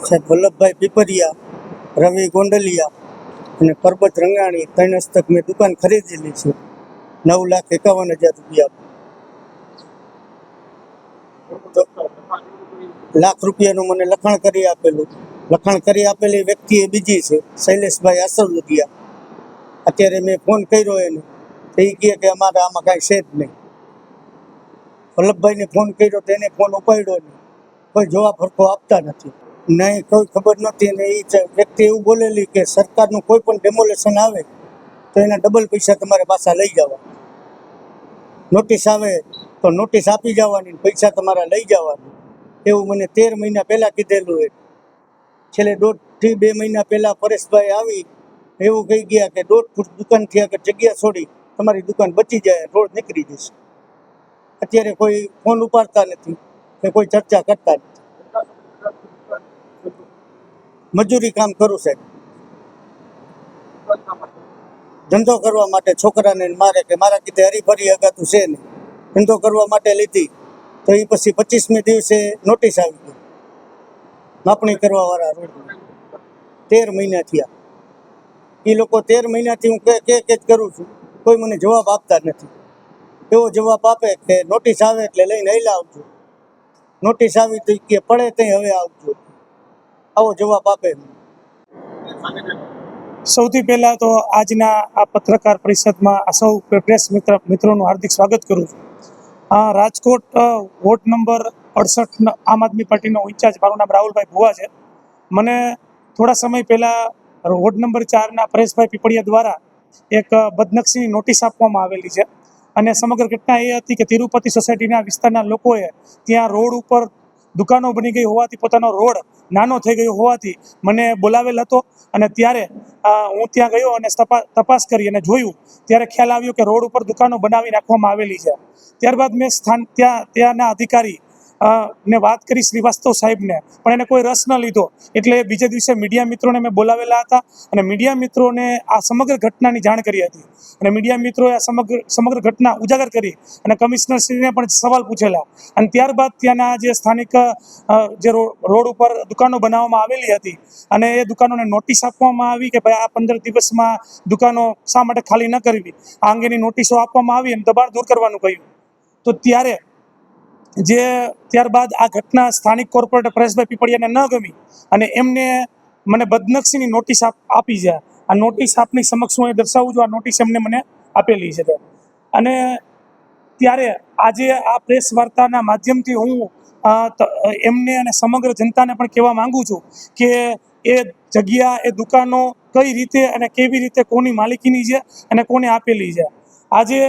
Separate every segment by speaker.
Speaker 1: સાહેબ વલ્લભભાઈ પીપરિયા, રવિ ગોંડલિયા અને પરબત રંગાણી ત્રણ હસ્તક મેં દુકાન ખરીદેલી છે. નવ લાખ એકાવન હજાર રૂપિયા. લાખ રૂપિયાનું મને લખાણ કરી આપેલું. લખાણ કરી આપેલી વ્યક્તિ એ બીજી છે, શૈલેષભાઈ આસરલુદિયા અત્યારે મેં ફોન કર્યો એને. તો એ કહે કે અમારે આમાં કાંઈ છે જ નહીં. વલ્લભભાઈને ફોન કર્યો તો એને ફોન ઉપાડ્યો નહીં. કોઈ જવાબ ફરકો આપતા નથી. નહીં કોઈ ખબર નથી અને એ વ્યક્તિ એવું બોલેલી કે સરકારનું કોઈ પણ ડેમોલેશન આવે, તો એના ડબલ પૈસા તમારે પાછા લઈ જવા. નોટિસ આવે તો નોટિસ આપી જવાની પૈસા તમારા લઈ જવાની. એવું મને તેર મહિના પહેલાં કીધેલું એ છેલ્લે દોઢથી બે મહિના પહેલાં પરેશભાઈ આવી, એવું કહી ગયા કે દોઢ ફૂટ દુકાનથી આગળ જગ્યા છોડી, તમારી દુકાન બચી જાય, રોડ નીકળી જશે. અત્યારે કોઈ ફોન ઉપાડતા નથી કે કોઈ ચર્ચા કરતા નથી. મજૂરી કામ કરું સાહેબ ધંધો કરવા માટે છોકરાને મારે કે મારા કીધે હરીફરી હગાતું છે ને ધંધો કરવા માટે લીધી. તો એ પછી પચીસમી દિવસે નોટિસ આવી ગઈ. માપણી કરવા વાળા તેર મહિના થયા. એ લોકો તેર મહિનાથી હું કે કે કે જ કરું છું. કોઈ મને જવાબ આપતા નથી. એવો જવાબ આપે કે નોટિસ આવે એટલે લઈને હેલા આવજો. નોટિસ આવી તો કે પડે ત્યાં હવે આવજો. આવો જવાબ આપે.
Speaker 2: સૌથી પહેલા તો આજના આ પત્રકાર પરિષદમાં આ સૌ પ્રેસ મિત્ર મિત્રોનું હાર્દિક સ્વાગત કરું છું. આ રાજકોટ વોટ નંબર અડસઠ આમ આદમી પાર્ટીનો ઇન્ચાર્જ મારું નામ રાહુલભાઈ ભુવા છે. મને થોડા સમય પહેલા વોર્ડ નંબર ચારના પરેશભાઈ પીપળિયા દ્વારા એક બદનક્ષીની નોટિસ આપવામાં આવેલી છે. અને સમગ્ર ઘટના એ હતી કે તિરુપતિ સોસાયટીના વિસ્તારના લોકોએ ત્યાં રોડ ઉપર દુકાનો બની ગઈ હોવાથી પોતાનો રોડ નાનો થઈ ગયો હોવાથી મને બોલાવેલ હતો અને ત્યારે હું ત્યાં ગયો અને તપા- તપાસ કરી અને જોયું. ત્યારે ખ્યાલ આવ્યો કે રોડ ઉપર દુકાનો બનાવી નાખવામાં આવેલી છે. ત્યારબાદ મેં સ્થાન, ત્યાં, ત્યાંના અધિકારી ને વાત કરી શ્રીવાસ્તવ સાહેબને, પણ એને કોઈ રસ ન લીધો. એટલે બીજે દિવસે મીડિયા મિત્રોને મેં બોલાવેલા હતા અને મીડિયા મિત્રોને આ સમગ્ર ઘટનાની જાણ કરી હતી. અને મીડિયા મિત્રોએ આ સમગ્ર સમગ્ર ઘટના ઉજાગર કરી અને કમિશનરશ્રીને પણ સવાલ પૂછેલા. અને ત્યારબાદ ત્યાંના જે સ્થાનિક જે રોડ ઉપર દુકાનો બનાવવામાં આવેલી હતી અને એ દુકાનોને નોટિસ આપવામાં આવી કે ભાઈ આ પંદર દિવસમાં દુકાનો શા માટે ખાલી ન કરવી? આ અંગેની નોટિસો આપવામાં આવી અને દબાણ દૂર કરવાનું કહ્યું. તો ત્યારે જે ત્યારબાદ આ ઘટના સ્થાનિક કોર્પોરેટર પરેશભાઈ પીપળિયાને ન ગમી અને એમને મને બદનક્ષીની નોટિસ આપ છે. આ નોટિસ આપની સમક્ષ હું એ દર્શાવું છું. આ નોટિસ એમને મને આપેલી છે. અને ત્યારે આજે આ પ્રેસ વાર્તાના માધ્યમથી હું એમને અને સમગ્ર જનતાને પણ કહેવા માંગુ છું કે એ જગ્યા, એ દુકાનો કઈ રીતે અને કેવી રીતે કોની માલિકીની છે અને કોને આપેલી છે. આજે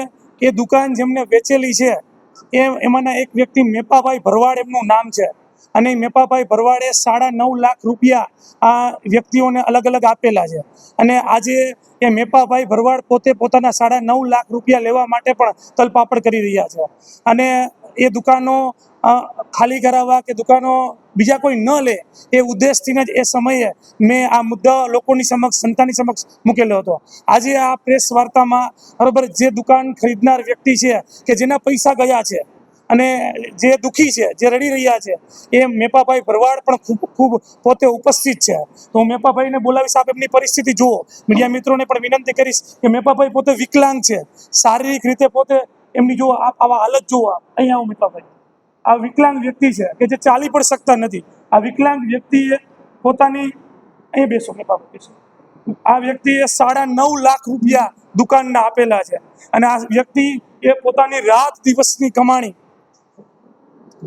Speaker 2: એ દુકાન જેમને વેચેલી છે એ એમાંના એક વ્યક્તિ મેપાભાઈ ભરવાડ એમનું નામ છે. અને મેપાભાઈ ભરવાડે સાડા નવ લાખ રૂપિયા આ વ્યક્તિઓને અલગ અલગ આપેલા છે. અને આજે એ મેપાભાઈ ભરવાડ પોતે પોતાના સાડા નવ લાખ રૂપિયા લેવા માટે પણ તલપાપડ કરી રહ્યા છે. અને એ દુકાનો ખાલી કરાવવા કે દુકાનો બીજા કોઈ ન લે, એ ઉદ્દેશથી જ એ સમયે મેં આ મુદ્દા લોકોની સમક્ષ સંતાની સમક્ષ મૂકેલો હતો. આજે આ પ્રેસ વાર્તામાં બરોબર જે દુકાન ખરીદનાર વ્યક્તિ છે કે જેના પૈસા ગયા છે અને જે દુઃખી છે, જે રડી રહ્યા છે, એ મેપાભાઈ ભરવાડ પણ ખૂબ ખૂબ પોતે ઉપસ્થિત છે. તો હું મેપાભાઈને આપ એમની પરિસ્થિતિ જુઓ. મીડિયા મિત્રોને પણ વિનંતી કરીશ કે મેપાભાઈ પોતે વિકલાંગ છે. શારીરિક રીતે પોતે એમની જુઓ, આપ આવા હાલત જુઓ આપ. અહીંયા હું મેપાભાઈ આ વિકલાંગ વ્યક્તિ છે કે જે ચાલી પણ શકતા નથી. આ વિકલાંગ વ્યક્તિએ પોતાની અહીં બેસો મેપાભાઈ બેસો. આ વ્યક્તિએ સાડા નવ લાખ રૂપિયા દુકાનના આપેલા છે. અને આ વ્યક્તિ એ પોતાની રાત દિવસની કમાણી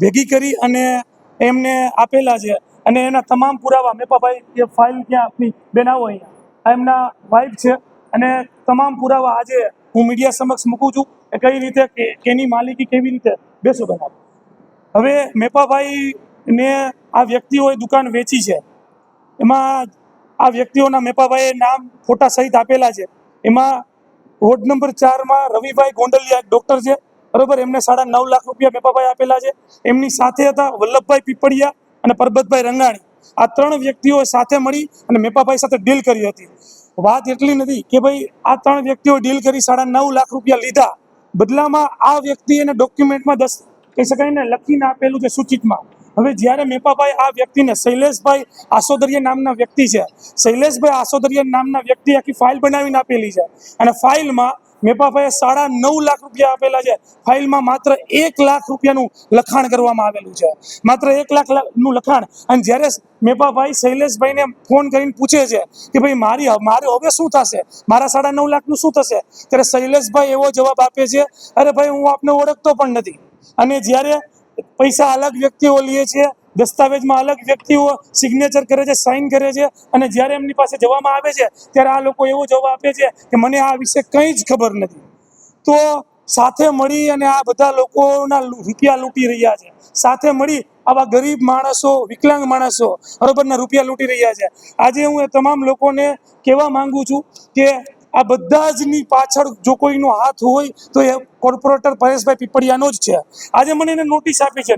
Speaker 2: ભેગી કરી અને એમને આપેલા છે. અને એના તમામ પુરાવા મેપાભાઈ એ ફાઇલ ક્યાં આપની? બેનાવો અહીંયા. એમના વાઇફ છે. અને તમામ પુરાવા આજે હું મીડિયા સમક્ષ મૂકું છું. કઈ રીતે કેની માલિકી કેવી રીતે બેસો બરાબર. હવે મેપાભાઈ ને આ વ્યક્તિઓએ દુકાન વેચી છે. એમાં આ વ્યક્તિઓના મેપાભાઈએ નામ ફોટા સહિત આપેલા છે. એમાં વોર્ડ નંબર ચારમાં રવિભાઈ ગોંડલિયા એક ડૉક્ટર છે. બરોબર, એમને સાડા નવ લાખ રૂપિયા મેપાભાઈ આપેલા છે. એમની સાથે હતા વલ્લભભાઈ પીપળિયા અને પરબતભાઈ રંગાણી. આ ત્રણ વ્યક્તિઓ સાથે મળી અને મેપાભાઈ સાથે ડીલ કરી હતી. વાત એટલી નથી કે ભાઈ આ ત્રણ વ્યક્તિઓ ડીલ કરી સાડા નવ લાખ રૂપિયા લીધા. બદલામાં આ વ્યક્તિ એને ડોક્યુમેન્ટમાં દસ, કહી શકાય ને, લખીને આપેલું છે સૂચિતમાં. હવે જ્યારે મેપાભાઈ આ વ્યક્તિને, શૈલેષભાઈ આસોદરિયા નામના વ્યક્તિ છે. શૈલેષભાઈ આસોદરિયા નામના વ્યક્તિ આખી ફાઇલ બનાવીને આપેલી છે. અને ફાઇલમાં મેપાભાઈએ સાડા નવ લાખ રૂપિયા આપેલા છે. ફાઇલમાં માત્ર એક લાખ રૂપિયાનું લખાણ કરવામાં આવેલું છે. માત્ર એક લાખનું લખાણ. અને જ્યારે મેપાભાઈ શૈલેષભાઈને ફોન કરીને પૂછે છે કે ભાઈ મારી મારે હવે શું થશે? મારા સાડા નવ લાખનું શું થશે? ત્યારે શૈલેષભાઈ એવો જવાબ આપે છે, અરે ભાઈ, હું આપને ઓળખતો પણ નથી. અને જ્યારે પૈસા અલગ વ્યક્તિઓ લે છે દસ્તાવેજમાં અલગ વ્યક્તિઓ સિગ્નેચર કરે છે સાઇન કરે છે અને જ્યારે એમની પાસે જવામાં આવે છે, ત્યારે આ લોકો એવો જવાબ આપે છે કે મને આ વિશે કંઈ જ ખબર નથી. તો સાથે મળી અને આ બધા લોકોના રૂપિયા લૂંટી રહ્યા છે. સાથે મળી આવા ગરીબ માણસો, વિકલાંગ માણસો બરોબરના રૂપિયા લૂંટી રહ્યા છે. આજે હું એ તમામ લોકોને કહેવા માંગુ છું કે આ બધા જની પાછળ જો કોઈનો હાથ હોય તો એ કોર્પોરેટર પરેશભાઈ પીપળિયાનો જ છે. આજે મને એને નોટિસ આપી છે.